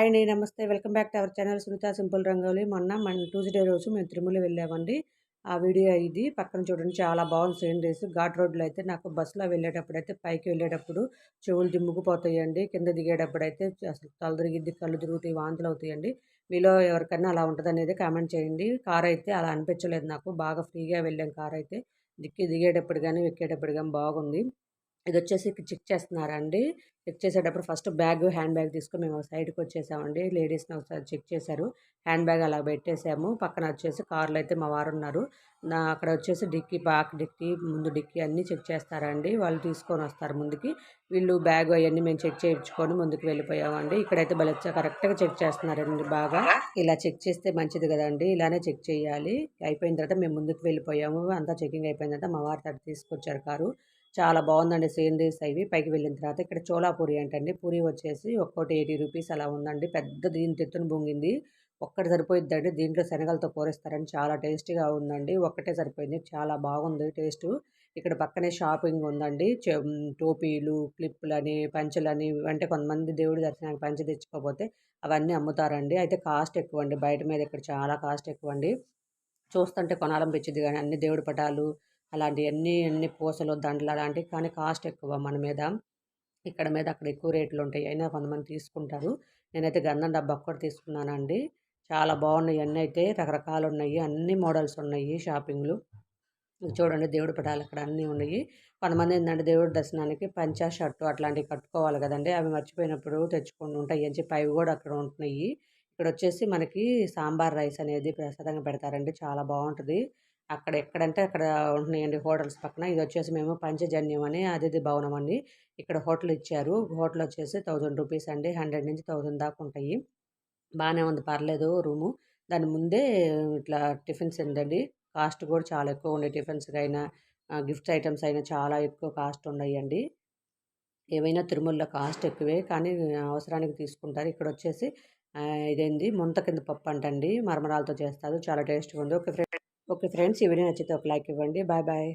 Hi అండి నమస్తే. Welcome back to our channel Sunitha simple rangoli. మొన్న మన ట్యూస్డే రోజు మేము తిరుమల వెళ్ళామండి. ఆ వీడియో ఇది. పక్కన చూడండి చాలా బాగుంది సేమ్ డేస్ ఘాట్ రోడ్లో అయితే నాకు బస్సులో వెళ్ళేటప్పుడు అయితే పైకి వెళ్ళేటప్పుడు చెవులు దిమ్ముకుపోతాయండి. కింద దిగేటప్పుడు అయితే అసలు తల తిరిగిద్ది కళ్ళు తిరుగుతాయి వాంతులు అవుతాయండి. మీలో ఎవరికైనా అలా ఉంటుంది అనేది కామెంట్ చేయండి. కార్ అయితే అలా అనిపించలేదు నాకు. బాగా ఫ్రీగా వెళ్ళాం కార్ అయితే. దిక్కి దిగేటప్పుడు కానీ ఎక్కేటప్పుడు కానీ బాగుంది. ఇది వచ్చేసి చెక్ చేస్తున్నారండి చెక్ చేసేటప్పుడు ఫస్ట్ బ్యాగ్ హ్యాండ్ బ్యాగ్ తీసుకొని మేము సైడ్కి వచ్చేసామండి. లేడీస్ని ఒకసారి చెక్ చేశారు. హ్యాండ్ బ్యాగ్ అలా పెట్టేసాము. పక్కన వచ్చేసి కార్లో అయితే మా వారు ఉన్నారు. నా అక్కడ వచ్చేసి డిక్కీ బ్యాక్ డిక్కీ ముందు డిక్కీ అన్నీ చెక్ చేస్తారండి. వాళ్ళు తీసుకొని వస్తారు ముందుకి. వీళ్ళు బ్యాగ్ అవన్నీ మేము చెక్ చేయించుకొని ముందుకు వెళ్ళిపోయామండి. ఇక్కడైతే భలే కరెక్ట్గా చెక్ చేస్తున్నారండి బాగా. ఇలా చెక్ చేస్తే మంచిది కదండి. ఇలానే చెక్ చేయాలి. అయిపోయిన తర్వాత మేము ముందుకు వెళ్ళిపోయాము. అంతా చెకింగ్ అయిపోయిన తర్వాత మా వారి తర్వాత తీసుకొచ్చారు కారు. చాలా బాగుందండి సీనరీస్ అవి. పైకి వెళ్ళిన తర్వాత ఇక్కడ పూరి అంటండి. పూరి వచ్చేసి ఒక్కోటి ఎయిటీ రూపీస్ అలా ఉందండి. పెద్ద దీని తెత్తును బొంగింది. ఒక్కటి సరిపోయిద్దండి. దీంట్లో శనగలతో కూరేస్తారని చాలా టేస్టీగా ఉందండి. ఒక్కటే సరిపోయింది. చాలా బాగుంది టేస్ట్. ఇక్కడ పక్కనే షాపింగ్ ఉందండి. టోపీలు క్లిప్పులని పంచలని అంటే కొంతమంది దేవుడి దర్శనానికి పంచి తెచ్చుకోకపోతే అవన్నీ అమ్ముతారండి. అయితే కాస్ట్ ఎక్కువ అండి బయట మీద ఇక్కడ చాలా కాస్ట్ ఎక్కువ అండి చూస్తుంటే కొనాలనిపించింది కానీ అన్ని దేవుడి పటాలు అలాంటివన్నీ అన్ని పూసలు దండలు అలాంటివి కానీ కాస్ట్ ఎక్కువ మన మీద. ఇక్కడ మీద అక్కడ ఎక్కువ రేట్లు ఉంటాయి. అయినా కొంతమంది తీసుకుంటారు. నేనైతే గంధం డబ్బా ఒక్కటి తీసుకున్నానండి. చాలా బాగున్నాయి. అన్నీ అయితే రకరకాలు ఉన్నాయి. అన్ని మోడల్స్ ఉన్నాయి షాపింగ్లు. చూడండి దేవుడి పటాలు అక్కడ అన్నీ ఉన్నాయి. కొంతమంది ఏంటంటే దేవుడి దర్శనానికి పంచా షర్టు అట్లాంటివి కట్టుకోవాలి కదండి. అవి మర్చిపోయినప్పుడు తెచ్చుకుంటూ ఉంటాయి అని చెప్పి అవి కూడా అక్కడ ఉంటున్నాయి. ఇక్కడ వచ్చేసి మనకి సాంబార్ రైస్ అనేది ప్రసాదంగా పెడతారండి. చాలా బాగుంటుంది అక్కడ ఎక్కడంటే అక్కడ ఉంటున్నాయండి హోటల్స్ పక్కన. ఇది వచ్చేసి మేము పంచజన్యం అని అతిథి భవనం అండి. ఇక్కడ హోటల్ ఇచ్చారు. హోటల్ వచ్చేసి థౌజండ్ రూపీస్ అండి. హండ్రెడ్ నుంచి థౌజండ్ దాకా ఉంటాయి. బాగానే ఉంది. పర్లేదు రూము. దాని ముందే ఇట్లా టిఫిన్స్ ఉందండి. కాస్ట్ కూడా చాలా ఎక్కువ ఉండే టిఫిన్స్ అయినా గిఫ్ట్స్ ఐటమ్స్ అయినా చాలా ఎక్కువ కాస్ట్ ఉన్నాయండి ఏవైనా తిరుమలలో కాస్ట్ ఎక్కువే కానీ అవసరానికి తీసుకుంటారు. ఇక్కడ వచ్చేసి ఇదేంది? ముంత కింద పప్పు అంటండి మరమరాలతో చేస్తారు. చాలా టేస్ట్గా ఉంది. ఓకే ఫ్రెండ్స్ ఓకే ఫ్రెండ్స్ ఇవన్నీ నచ్చితే ఒక లైక్ ఇవ్వండి. Bye bye.